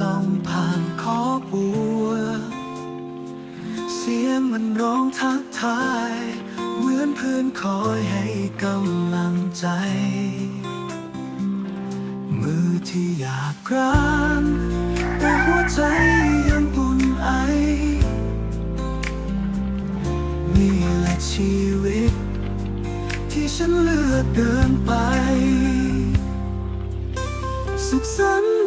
ส่องผ่านขอบัว เสียงมันร้องทักทาย เหมือนเพื่อนคอยให้กำลังใจ มือที่อยากกรานแต่หัวใจยังอุ่นไอ นี่แหละชีวิต ที่ฉันเลือกเดินไป สุขสันต์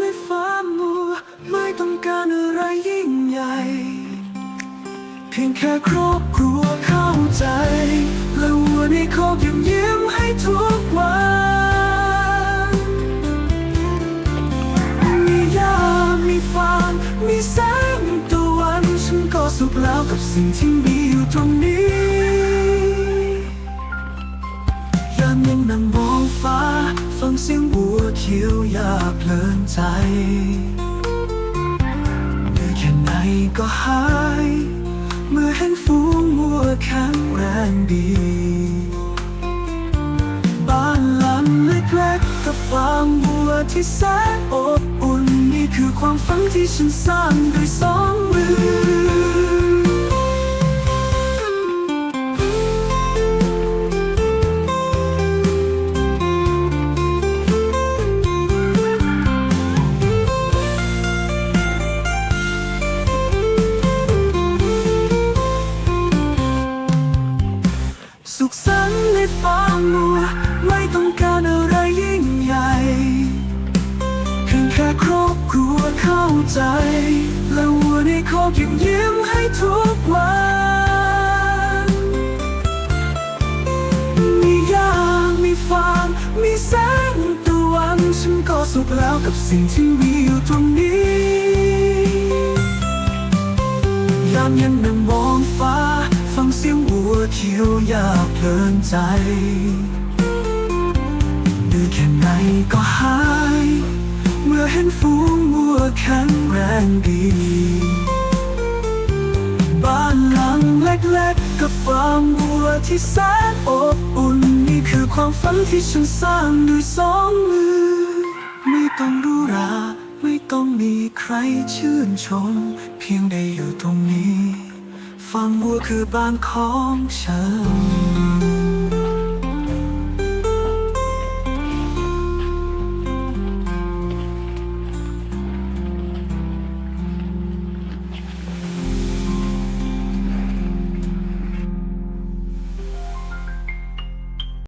ค่ครอบครัวเข้าใจ และวัวในคอกยิ้มยิ้มให้ทุกวัน มียามมีฟางมีแสงตะวัน ฉันก็สุขแล้วกับสิ่งที่มีอยู่ตรงนี้ยามยังนั่งมองฟ้า ฟังเสียงวัวเคี้ยวยาเพลินใจเหนื่อยแค่ไหนก็หาย เมื่อเห็นฝูงมัวแข็งแรงดี บ้านหลังเล็กๆกับฟาร์มวัวที่แสนอบอุ่น นี่คือความฝันที่ฉันสร้างด้วยสองมือ สุขสันต์ในฟามัวไม่ต้องการอะไรยิ่งใหญ่เพียงแค่ครอบครัวเข้าใจ และวัวในคอกยิ้มยิ้มให้ทุกวันมียามีฟางมีแสงตะวันฉันก็สุขแล้วกับสิ่งที่มีอยู่ตรงนี้ยามยังนั่ วัวเคี้ยวยาเพลินใจเหนื่อยแค่ไหนก็หาย เมื่อเห็นฝูงวัวแข็งแรงดี บ้านหลังเล็กๆกับฟาร์มวัวที่แสนอบอุ่น นี่คือความฝันที่ฉันสร้างด้วยสองมือ ไม่ต้องรู้ราไม่ต้องมีใครชื่นชม เพียงได้อยู่ตรงนี้ ฟังวัวคือบ้านของฉัน